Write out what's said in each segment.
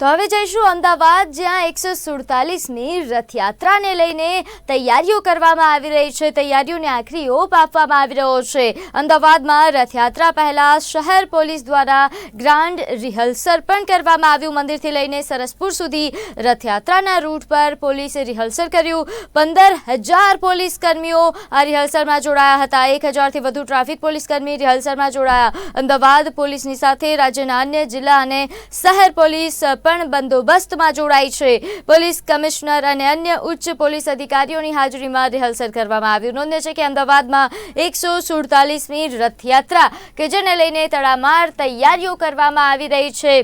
તો હવે જઈશું અમદાવાદ, જ્યાં એકસો સુડતાલીસની રથયાત્રાને લઈને તૈયારીઓ કરવામાં આવી રહી છે. તૈયારીઓને આખરી ઓપ આપવામાં આવી રહ્યો છે. અમદાવાદમાં રથયાત્રા પહેલાં શહેર પોલીસ દ્વારા ગ્રાન્ડ રિહર્સલ પણ કરવામાં આવ્યું. મંદિરથી લઈને સરસપુર સુધી રથયાત્રાના રૂટ પર પોલીસે રિહર્સલ કર્યું. પંદર હજાર પોલીસ કર્મીઓ આ રિહર્સલમાં જોડાયા હતા. એક હજારથી વધુ ટ્રાફિક પોલીસ કર્મી રિહર્સલમાં જોડાયા. અમદાવાદ પોલીસની સાથે રાજ્યના અન્ય જિલ્લા અને શહેર પોલીસ પણ બંદોબસ્તમાં જોડાઈ છે. પોલીસ કમિશનર અને અન્ય ઉચ્ચ પોલીસ અધિકારીઓની હાજરીમાં રિહર્સલ કરવામાં આવ્યું. નોંધે છે કે અમદાવાદમાં એકસો સુડતાલીસમી રથયાત્રા કે જેને લઈને તડામાર તૈયારીઓ કરવામાં આવી રહી છે.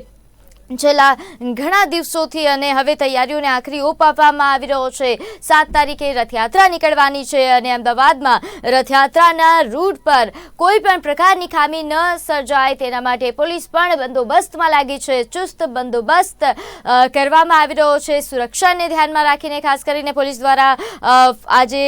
છેલ્લા ઘણા દિવસોથી અને હવે તૈયારીઓને આખરી ઓપ આપવામાં આવી રહ્યો છે. સાત તારીખે રથયાત્રા નીકળવાની છે અને અમદાવાદમાં રથયાત્રાના રૂટ પર કોઈ પણ પ્રકારની ખામી ન સર્જાય તેના માટે પોલીસ પણ બંદોબસ્તમાં લાગી છે. ચુસ્ત બંદોબસ્ત કરવામાં આવી રહ્યો છે. સુરક્ષાને ધ્યાનમાં રાખીને ખાસ કરીને પોલીસ દ્વારા આજે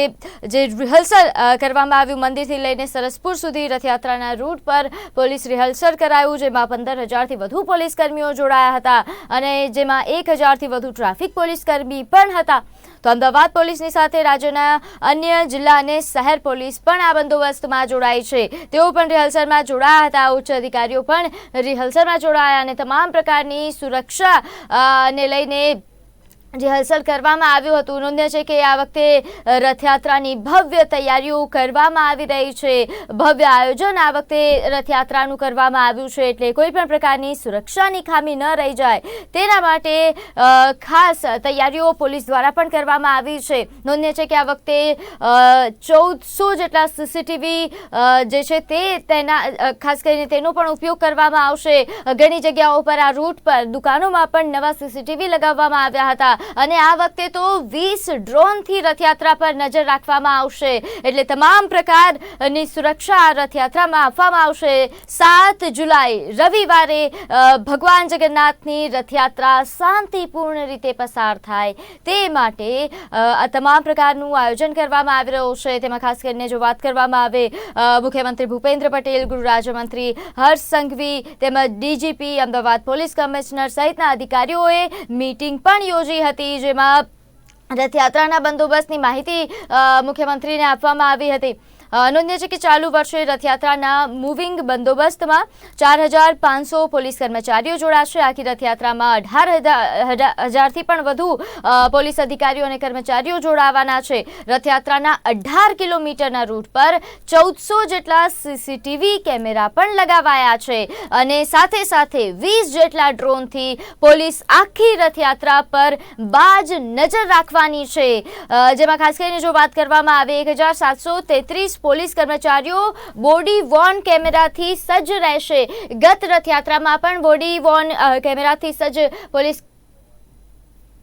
જે રિહર્સલ કરવામાં આવ્યું મંદિરથી લઈને સરસપુર સુધી રથયાત્રાના રૂટ પર પોલીસ રિહર્સલ કરાયું, જેમાં પંદર હજારથી વધુ પોલીસ કર્મીઓ જોડાયા હતા અને જેમાં એક હજારથી વધુ ટ્રાફિક પોલીસ કર્મી પણ હતા. તો અમદાવાદ પોલીસની સાથે રાજ્યના અન્ય જિલ્લા અને શહેર પોલીસ પણ આ બંદોબસ્તમાં જોડાઈ છે. તેઓ પણ રિહર્સલમાં જોડાયા હતા. ઉચ્ચ અધિકારીઓ પણ રિહર્સલમાં જોડાયા અને તમામ પ્રકારની સુરક્ષા અ, લઈને રિહર્સલ કરવામાં આવ્યું હતું નોંધ્ય છે કે આ વખતે રથયાત્રાની ભવ્ય તૈયારીઓ કરવામાં આવી રહી છે. ભવ્ય આયોજન આ વખતે રથયાત્રાનું કરવામાં આવ્યું છે, એટલે કોઈ પણ પ્રકારની સુરક્ષાની ખામી ન રહી જાય. તેના માટે ખાસ તૈયારીઓ પોલીસ દ્વારા પણ કરવામાં આવી છે. નોંધ્ય છે કે આ વખતે ચૌદસો જેટલા સીસીટીવી જે છે તે તેના ખાસ કરીને તેનો પણ ઉપયોગ કરવામાં આવશે. ઘણી જગ્યાઓ પર આ રૂટ પર દુકાનોમાં પણ નવા સીસીટીવી લગાવવામાં આવ્યા હતા. અને આ વખતે તો વીસ ડ્રોનથી રથયાત્રા પર નજર રાખવામાં આવશે. એટલે તમામ પ્રકારની સુરક્ષા રથયાત્રામાં આપવામાં આવશે. સાત જુલાઈ, રવિવારે ભગવાન જગન્નાથની રથયાત્રા શાંતિપૂર્ણ રીતે પસાર થાય તે માટે આ તમામ પ્રકારનું આયોજન કરવામાં આવી રહ્યું છે. તેમાં ખાસ કરીને જો વાત કરવામાં આવે મુખ્યમંત્રી ભૂપેન્દ્ર પટેલ, ગૃહ રાજ્યમંત્રી હર્ષ સંઘવી તેમજ ડીજીપી અમદાવાદ પોલીસ કમિશનર સહિતના અધિકારીઓએ મીટિંગ પણ યોજી હતી. જેમાં રથયાત્રાના બંદોબસ્તની માહિતી મુખ્યમંત્રીને આપવામાં આવી હતી. નોંધ્ય છે કે ચાલુ વર્ષે રથયાત્રાના મૂવિંગ બંદોબસ્તમાં ચાર હજાર પાંચસો પોલીસ કર્મચારીઓ જોડાશે. આખી રથયાત્રામાં અઢાર હજાર હજારથી પણ વધુ પોલીસ અધિકારીઓ અને કર્મચારીઓ જોડાવાના છે. રથયાત્રાના અઢાર કિલોમીટરના રૂટ પર ચૌદસો જેટલા સીસીટીવી કેમેરા પણ લગાવાયા છે અને સાથે સાથે વીસ જેટલા ડ્રોનથી પોલીસ આખી રથયાત્રા પર બાજ નજર રાખવાની છે. જેમાં ખાસ કરીને જો વાત કરવામાં આવે, એક હજાર સાતસો તેત્રીસ પોલીસ કર્મચારીઓ બોડી વોર્ન કેમેરાથી સજ્જ રહેશે. ગત રથયાત્રામાં પણ બોડી વોર્ન કેમેરાથી સજ્જ પોલીસ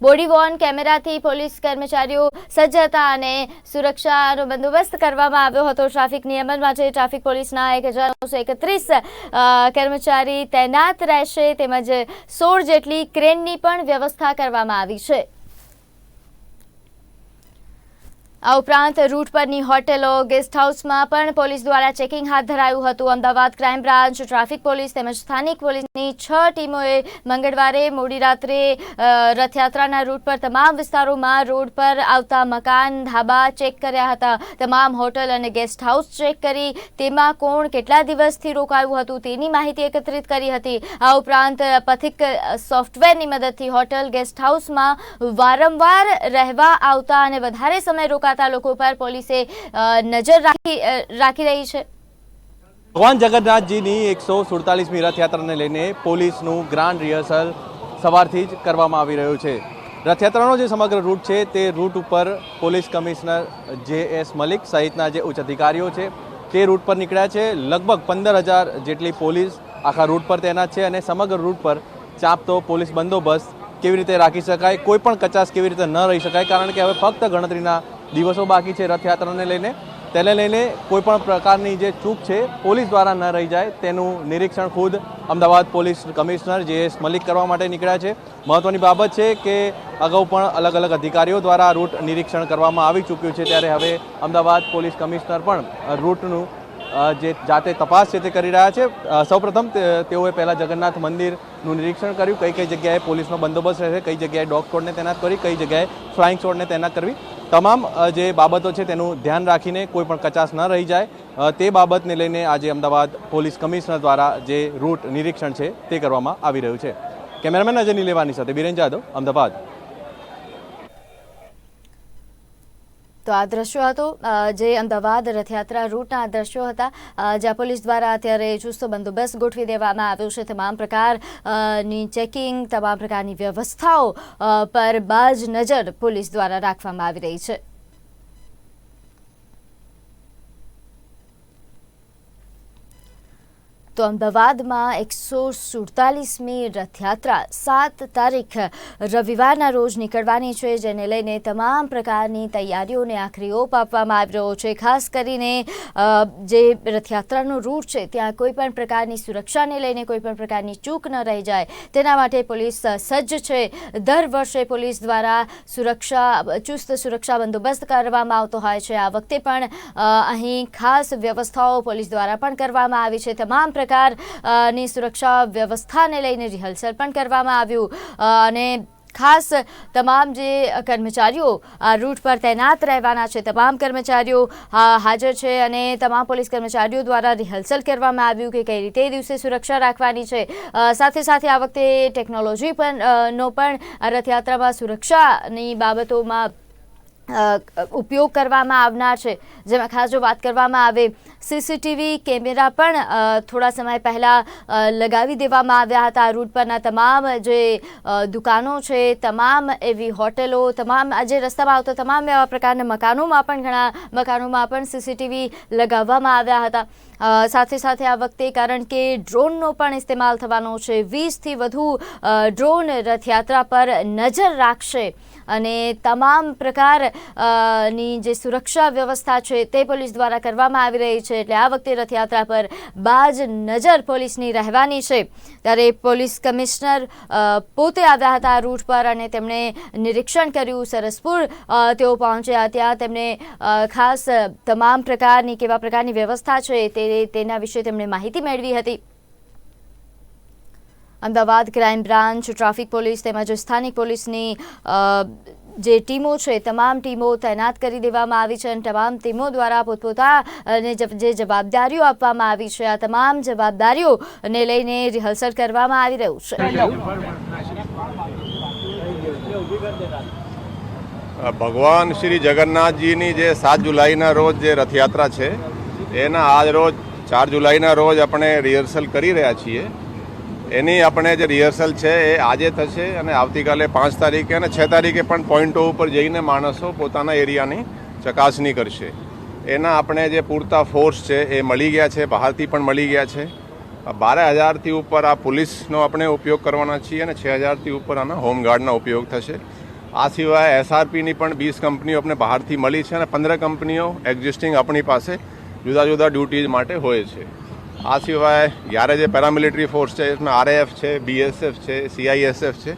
બોડી વોર્ન કેમેરાથી પોલીસ કર્મચારીઓ સજ્જ હતા અને સુરક્ષાનો બંદોબસ્ત કરવામાં આવ્યો હતો. ટ્રાફિક નિયમનમાં જે ટ્રાફિક પોલીસના એક હજાર નવસો એકત્રીસ કર્મચારી તૈનાત રહેશે. તેમજ સોળ જેટલી ક્રેનની પણ વ્યવસ્થા કરવામાં આવી છે. આ ઉપરાંત રૂટ પરની હોટેલો ગેસ્ટ હાઉસમાં પણ પોલીસ દ્વારા ચેકિંગ હાથ ધરાયું હતું. Ahmedabad crime branch traffic police તેમજ સ્થાનિક પોલીસની છ ટીમોએ મંગળવારે મોડી રાત્રે રથયાત્રાના રૂટ પર તમામ વિસ્તારોમાં રોડ પર આવતા મકાન ધાબા ચેક કર્યા હતા. તમામ હોટલ અને ગેસ્ટ હાઉસ ચેક કરી તેમાં કોણ કેટલા દિવસથી રોકાયું હતું તેની માહિતી એકત્રિત કરી હતી. આ ઉપરાંત પથિક સોફ્ટવેરની મદદથી હોટલ ગેસ્ટ હાઉસમાં વારંવાર રહેવા આવતા અને વધારે સમય રોકાતા લોકો પર પોલીસે નજર રાખી રાખી રહી છે. ભગવાન જગન્નાથજીની એકસો સુડતાલીસમી રથયાત્રાને લઈને પોલીસનું ગ્રાન્ડ રિહર્સલ સવારથી જ કરવામાં આવી રહ્યું છે. રથયાત્રાનો જે સમગ્ર રૂટ છે તે રૂટ ઉપર police commissioner J S Malik સહિતના જે ઉચ્ચ અધિકારીઓ છે તે રૂટ પર નીકળ્યા છે. લગભગ પંદર હજાર જેટલી પોલીસ આખા રૂટ પર તૈનાત છે અને સમગ્ર રૂટ પર ચાંપતો પોલીસ બંદોબસ્ત કેવી રીતે રાખી શકાય, કોઈ પણ કચાશ કેવી રીતે ન રહી શકાય, કારણ કે હવે ફક્ત ગણતરીના દિવસો બાકી છે રથયાત્રાને લઈને. તેને લઈને કોઈ પણ પ્રકારની જે ચૂક છે, પોલીસ દ્વારા ન રહી જાય તેનું નિરીક્ષણ ખુદ Ahmedabad police commissioner J S Malik કરવા માટે નીકળ્યા છે. મહત્વની બાબત છે કે અગાઉ પણ અલગ અલગ અધિકારીઓ દ્વારા રૂટ નિરીક્ષણ કરવામાં આવી ચૂક્યું છે. ત્યારે હવે અમદાવાદ પોલીસ કમિશનર પણ રૂટનું જે જાતે તપાસ છે તે કરી રહ્યા છે. સૌપ્રથમ તેઓએ પહેલાં જગન્નાથ મંદિરનું નિરીક્ષણ કર્યું. કઈ કઈ જગ્યાએ પોલીસનો બંદોબસ્ત રહેશે, કઈ જગ્યાએ ડોગ સ્કોડને તૈનાત કરી, કઈ જગ્યાએ ફ્લાઇંગ સ્કોડને તૈનાત કરવી. તમામ જે બાબતો છે તેનું ધ્યાન રાખીને કોઈ પણ કચાશ ન રહી જાય. તે બાબતને લઈને આજે અમદાવાદ પોલીસ કમિશનર દ્વારા જે રૂટ નિરીક્ષણ છે તે કરવામાં આવી રહ્યું છે. કેમેરામેન અજય નિલેવાની સાથે બિરેન જાદવ, અમદાવાદ. તો આ દ્રશ્યો હતો જે અમદાવાદ રથયાત્રા રૂટના દ્રશ્યો હતા જ્યાં પોલીસ દ્વારા અત્યારે ચુસ્ત બંદોબસ્ત ગોઠવી દેવામાં આવ્યો છે. તમામ પ્રકારની ચેકિંગ, તમામ પ્રકારની વ્યવસ્થાઓ પર બાજ નજર પોલીસ દ્વારા રાખવામાં આવી રહી છે. તો અમદાવાદમાં એકસો સુડતાલીસમી રથયાત્રા, સાત તારીખ રવિવારના રોજ નીકળવાની છે, જેને લઈને તમામ પ્રકારની તૈયારીઓને આખરી ઓપ આપવામાં આવી રહ્યો છે. ખાસ કરીને જે રથયાત્રાનો રૂટ છે, ત્યાં કોઈપણ પ્રકારની સુરક્ષાને લઈને કોઈપણ પ્રકારની ચૂક ન રહી જાય. તેના માટે પોલીસ સજ્જ છે. દર વર્ષે પોલીસ દ્વારા સુરક્ષા, ચુસ્ત સુરક્ષા બંદોબસ્ત કરવામાં આવતો હોય છે. આ વખતે પણ અહીં ખાસ વ્યવસ્થાઓ પોલીસ દ્વારા પણ કરવામાં આવી છે. તમામ પ્રકારની સુરક્ષા વ્યવસ્થાને લઈને રિહર્સલ પણ કરવામાં આવ્યું. અને ખાસ તમામ જે કર્મચારીઓ આ રૂટ પર તૈનાત રહેવાના છે, તમામ કર્મચારીઓ હાજર છે અને તમામ પોલીસ કર્મચારીઓ દ્વારા રિહર્સલ કરવામાં આવ્યું કે કઈ રીતે દિવસે સુરક્ષા રાખવાની છે. સાથે સાથે આ વખતે ટેકનોલોજી પણ નો પણ રથયાત્રામાં સુરક્ષાની બાબતોમાં ઉપયોગ કરવામાં આવનાર છે. જેમાં ખાસ જો વાત કરવામાં આવે, સીસીટીવી કેમેરા પણ થોડા સમય પહેલાં લગાવી દેવામાં આવ્યા હતા. આ રૂટ પરના તમામ જે દુકાનો છે, તમામ એવી હોટેલો, તમામ જે રસ્તામાં આવતા તમામ એવા પ્રકારના મકાનોમાં પણ ઘણા મકાનોમાં પણ સીસીટીવી લગાવવામાં આવ્યા હતા. સાથે સાથે આ વખતે કારણ કે ડ્રોનનો પણ ઇસ્તેમાલ થવાનો છે. વીસથી વધુ ડ્રોન રથયાત્રા પર નજર રાખશે. અને તમામ પ્રકારની જે સુરક્ષા વ્યવસ્થા છે તે પોલીસ દ્વારા કરવામાં આવી રહી છે. એટલે આ વખતે રથયાત્રા પર બાજ નજર પોલીસની રહેવાની છે. ત્યારે પોલીસ કમિશનર પોતે આવ્યા હતા રૂટ પર અને તેમણે નિરીક્ષણ કર્યું સરસપુર તેઓ પહોંચ્યા ત્યાં તેમણે ખાસ, તમામ પ્રકારની કેવા પ્રકારની વ્યવસ્થા છે તે, તેના વિશે તેમણે માહિતી મેળવી હતી. Ahmedabad crime branch, traffic police તેમજ સ્થાનિક પોલીસની જે ટીમો છે, તમામ ટીમો તૈનાત કરી દેવામાં આવી છે અને તમામ ટીમો દ્વારા પોતપોતાને જ- જે જવાબદારીઓ આપવામાં આવી છે, આ તમામ જવાબદારીઓને લઈને રિહર્સલ કરવામાં આવી રહ્યું છે. ભગવાન શ્રી જગન્નાથજીની જે સાત જુલાઈના રોજ જે રથયાત્રા છે, એના આજ રોજ, ચાર જુલાઈના રોજ આપણે રિહર્સલ કરી રહ્યા છીએ. એની આપણે જે રિહર્સલ છે એ આજે થશે અને આવતીકાલે પાંચ તારીખે અને છ તારીખે પણ પોઈન્ટો ઉપર જઈને માણસો પોતાના એરિયાની ચકાસણી કરશે. એના આપણે જે પૂરતા ફોર્સ છે એ મળી ગયા છે, બહારથી પણ મળી ગયા છે. બાર હજારથી ઉપર આ પોલીસનો આપણે ઉપયોગ કરવાના છીએ અને છ હજારથી ઉપર આના હોમગાર્ડના ઉપયોગ થશે. આ સિવાય એસઆરપીની પણ વીસ કંપનીઓ આપણે બહારથી મળી છે અને પંદર કંપનીઓ એક્ઝિસ્ટિંગ આપણી પાસે જુદા જુદા ડ્યુટીઝ માટે હોય છે. આ સિવાય યારે જે પેરામિલિટરી ફોર્સ છે, એમાં આરએએફ છે, બીએસએફ છે, સીઆઈએસએફ છે,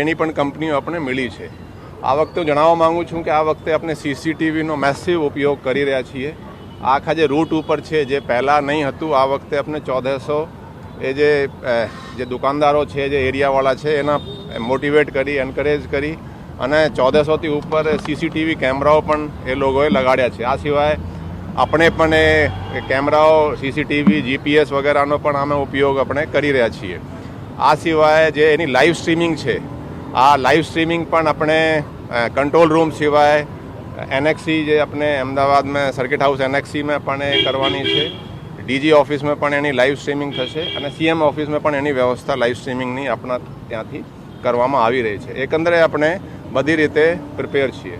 એની પણ કંપનીઓ આપણે મળી છે. આ વખતે જણાવવા માગું છું કે આ વખતે આપણે સીસીટીવીનો મેસિવ ઉપયોગ કરી રહ્યા છીએ. આખા જે રૂટ ઉપર છે, જે પહેલાં નહીં હતું, આ વખતે આપણે ચૌદસો એ જે જે દુકાનદારો છે, જે એરિયાવાળા છે, એના મોટિવેટ કરી, એન્કરેજ કરી અને ચૌદસોથી ઉપર સીસીટીવી કેમેરાઓ પણ એ લોકોએ લગાડ્યા છે. આ સિવાય આપણે પણ એ કેમેરાઓ સીસીટીવી જીપીએસ વગેરેનો પણ અમે ઉપયોગ આપણે કરી રહ્યા છીએ. આ સિવાય જે એની લાઈવ સ્ટ્રીમિંગ છે, આ લાઈવ સ્ટ્રીમિંગ પણ આપણે કંટ્રોલ રૂમ સિવાય એનએક્સી જે આપણે અમદાવાદમાં સર્કિટ હાઉસ એનએક્સીમાં પણ એ કરવાની છે. ડીજી ઓફિસમાં પણ એની લાઈવ સ્ટ્રીમિંગ થશે અને સીએમ ઓફિસમાં પણ એની વ્યવસ્થા લાઈવ સ્ટ્રીમિંગની આપણા ત્યાંથી કરવામાં આવી રહી છે. એકંદરે આપણે બધી રીતે પ્રિપેર છીએ.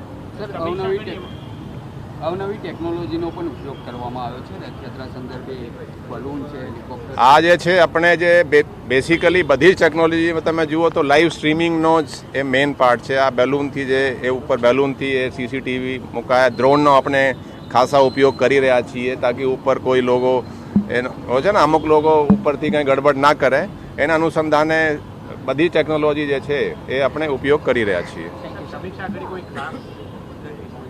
અવનવી ટેકનોલોજીનો પણ ઉપયોગ કરવામાં આવ્યો છે. રથયાત્રા સંદર્ભે બલૂન છે હેલિકોપ્ટર આ જે છે આપણે જે બેસિકલી બધી જ ટેકનોલોજી તમે જુઓ તો લાઈવ સ્ટ્રીમિંગનો જ એ મેઇન પાર્ટ છે. આ બેલૂનથી જે એ ઉપર બેલૂનથી એ સીસીટીવી મુકાયા. ડ્રોનનો આપણે ખાસા ઉપયોગ કરી રહ્યા છીએ તાકી ઉપર કોઈ લોકો એનો છે ને અમુક લોકો ઉપરથી કંઈ ગડબડ ના કરે. એના અનુસંધાને બધી ટેકનોલોજી જે છે એ આપણે ઉપયોગ કરી રહ્યા છીએ.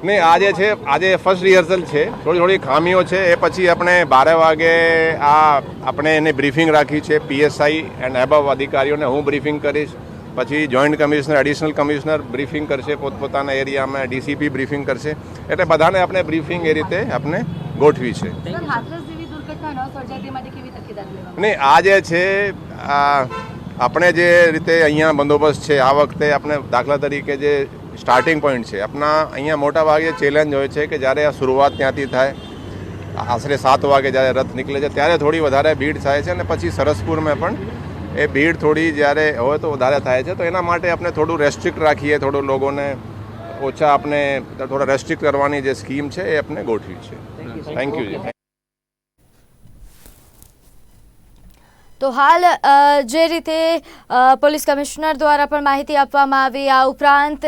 નહીં આજે છે આજે ફર્સ્ટ રિહર્સલ છે. થોડી થોડી ખામીઓ છે. એ પછી આપણે બારે વાગે આ આપણે એની બ્રીફિંગ રાખી છે પીએસઆઈ એન્ડ એબવ અધિકારીઓને હું બ્રીફિંગ કરીશ. પછી joint commissioner additional commissioner briefing કરશે પોતપોતાના એરિયામાં ડીસીપી બ્રીફિંગ કરશે. એટલે બધાને આપણે બ્રીફિંગ એ રીતે આપણે ગોઠવી છે. સર હાથરસ જેવી દુર્ઘટના ન સર્જાય તે માટે કેવી તકેદારી લેવામાં નહીં આ જે છે આ આપણે જે રીતે અહીંયા બંદોબસ્ત છે આ વખતે આપણે દાખલા તરીકે જે સ્ટાર્ટિંગ પોઈન્ટ છે. આપણા અહીંયા મોટા ભાગે ચેલેન્જ હોય છે કે જ્યારે આ શરૂઆત ત્યાંથી થાય આશરે સાત વાગે જ્યારે રથ નીકળે છે ત્યારે થોડી વધારે ભીડ થાય છે અને પછી સરસપુરમાં પણ એ ભીડ થોડી જ્યારે હોય તો વધારે થાય છે. તો એના માટે આપણે થોડું રેસ્ટ્રિક્ટ રાખીએ થોડું લોકોને ઓછા આપણે થોડા રેસ્ટ્રિક્ટ કરવાની જે સ્કીમ છે એ આપણે ગોઠવી છે. થેન્ક યુ જી તો હાલ જે રીતે પોલીસ કમિશનર દ્વારા પણ માહિતી આપવામાં આવી, આ ઉપરાંત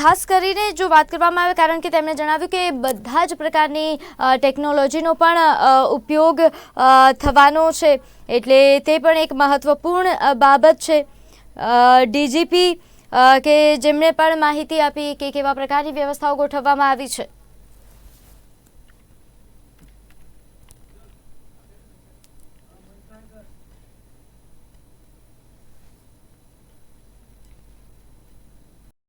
ખાસ કરીને જો વાત કરવામાં આવે, કારણ કે તેમણે જણાવ્યું કે બધા જ પ્રકારની ટેકનોલોજીનો પણ ઉપયોગ થવાનો છે. એટલે તે પણ એક મહત્વપૂર્ણ બાબત છે. ડીજીપી કે જેમણે પણ માહિતી આપી કે કેવા પ્રકારની વ્યવસ્થાઓ ગોઠવવામાં આવી છે.